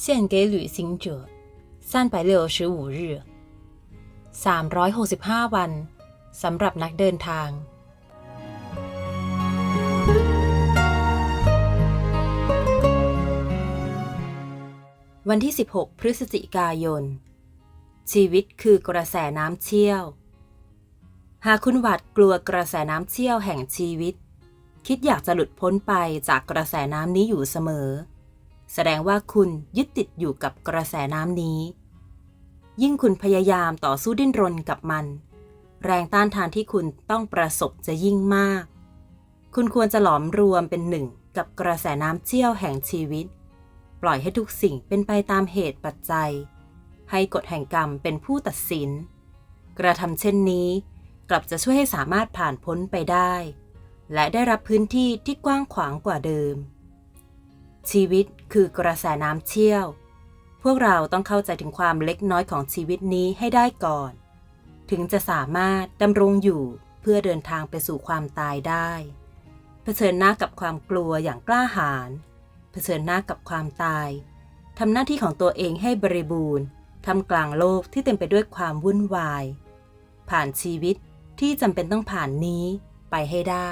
献给旅行者三百六十五日365 วันสำหรับนักเดินทาง วันที่ 16 พฤศจิกายน ชีวิตคือกระแสน้ำเชี่ยว หากคุณหวาดกลัวกระแสน้ำเชี่ยวแห่งชีวิต คิดอยากจะหลุดพ้นไปจากกระแสน้ำนี้อยู่เสมอ แสดงว่าคุณยึดติดอยู่กับกระแสน้ำนี้ ยิ่งคุณพยายามต่อสู้ดิ้นรนกับมัน แรงต้านทานที่คุณต้องประสบจะยิ่งมาก คุณควรจะหลอมรวมเป็นหนึ่งกับกระแสน้ำเชี่ยวแห่งชีวิต ปล่อยให้ทุกสิ่งเป็นไปตามเหตุปัจจัย ให้กฎแห่งกรรมเป็นผู้ตัดสิน กระทำเช่นนี้ กลับจะช่วยให้สามารถผ่านพ้นไปได้ และได้รับพื้นที่ที่กว้างขวางกว่าเดิม ชีวิตคือกระแสน้ำเชี่ยว พวกเราต้องเข้าใจถึงความเล็กน้อยของชีวิตนี้ให้ได้ก่อน ถึงจะสามารถดำรงอยู่เพื่อเดินทางไปสู่ความตายได้ เผชิญหน้ากับความกลัวอย่างกล้าหาญ เผชิญหน้ากับความตาย ทำหน้าที่ของตัวเองให้บริบูรณ์ทำกลางโลกที่เต็มไปด้วยความวุ่นวาย ผ่านชีวิตที่จำเป็นต้องผ่านนี้ไปให้ได้